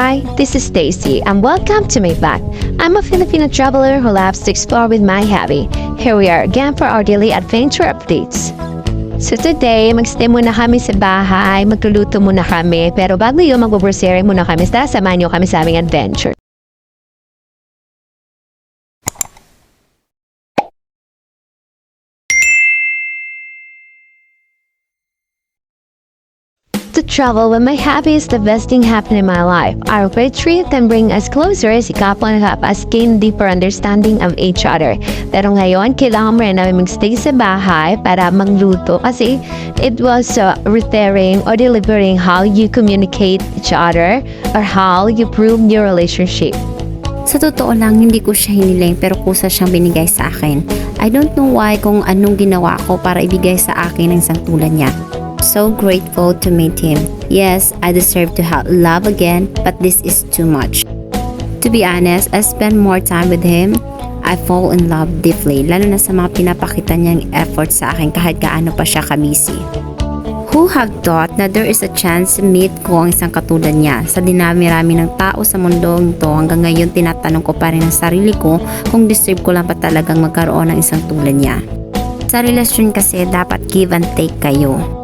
Hi, this is Stacy and welcome to my vlog. I'm a Filipino traveler who loves to explore with my hobby. Here we are again for our daily adventure updates. So today, magstay muna kami sa bahay, magluluto muna kami, pero bago yun, magbubursere muna kami, sa samahan niyo kami sa aming adventure. Travel with my hobby is the best thing happening in my life. Our retreat can bring us closer as couple and help us gain deeper understanding of each other. Pero ngayon, kailangan mo rin namin magstay sa bahay para magluto kasi it was uh, referring or delivering how you communicate each other or how you prove your relationship. Sa totoo lang, hindi ko siya hiniling pero kusa siyang binigay sa akin. I don't know why kung anong ginawa ko para ibigay sa akin ang isang tulad niya. So grateful to meet him. Yes, I deserve to have love again, but this is too much. To be honest, I spend more time with him. I fall in love deeply, lalo na sa mga pinapakita niyang effort sa akin kahit gaano pa siya kabisi. Who have thought na there is a chance to meet ko ang isang katulad niya? Sa dinami-rami ng tao sa mundong to, hanggang ngayon tinatanong ko pa rin ang sarili ko kung deserve ko lang pa talagang magkaroon ng isang tulad niya. Sa relasyon kasi, dapat give and take kayo.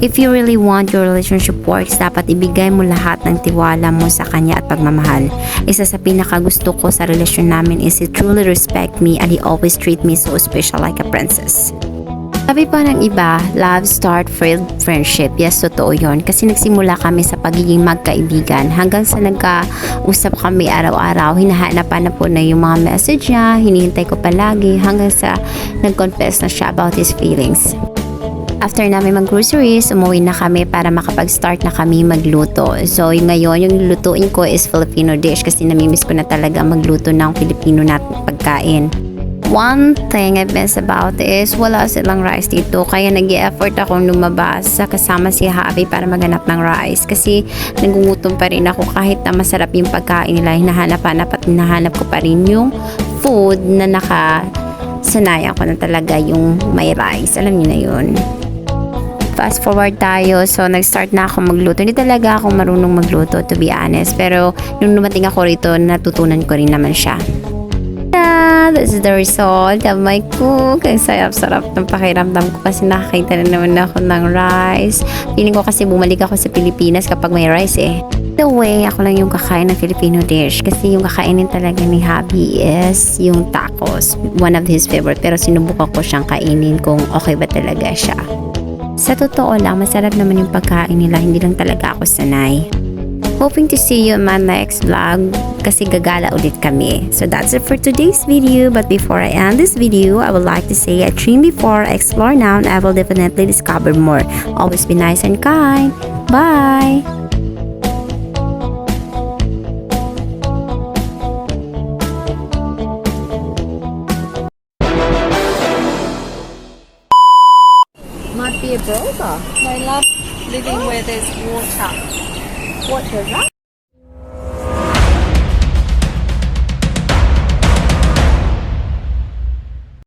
If you really want your relationship works, dapat ibigay mo lahat ng tiwala mo sa kanya at pagmamahal. Isa sa pinakagusto ko sa relasyon namin is he truly respect me and he always treat me so special like a princess. Sabi pa ng iba, love start with friendship. Yes, totoo yon. Kasi nagsimula kami sa pagiging magkaibigan hanggang sa nagkausap kami araw-araw. Hinahanapan na po na yung mga message niya, hinihintay ko palagi hanggang sa nag-confess na siya about his feelings. After namin mag-groceries, umuwi na kami para makapag-start na kami magluto. So, ngayon, yung lutuin ko is Filipino dish kasi namimiss ko na talaga magluto ng Filipino natin pagkain. One thing I miss about is wala silang rice dito kaya nag effort akong lumabas sa kasama si Habi para maghanap ng rice kasi nagungutom pa rin ako kahit na masarap yung pagkain nila hinahanap-hanap at hinahanap ko pa rin yung food na naka sanayan ko na talaga yung may rice alam niyo na yun fast forward tayo. So, nag-start na ako magluto. Hindi talaga ako marunong magluto, to be honest. Pero, nung dumating ako rito, natutunan ko rin naman siya. Ta! This is the result of my cook. Ang sarap-sarap ng pakiramdam ko kasi nakakita na naman ako ng rice. Feeling ko kasi bumalik ako sa Pilipinas kapag may rice eh. The way, ako lang yung kakain ng Filipino dish kasi yung kakainin talaga ni Happy is yung tacos. One of his favorite pero sinubukan ko siyang kainin kung okay ba talaga siya. Sa totoo lang, masarap naman yung pagkain nila, hindi lang talaga ako sanay. Hoping to see you in my next vlog kasi gagala ulit kami. So that's it for today's video. But before I end this video, I would like to say I dream before, explore now, and I will definitely discover more. Always be nice and kind. Bye! Might be a broker. They love living where there's water. What does that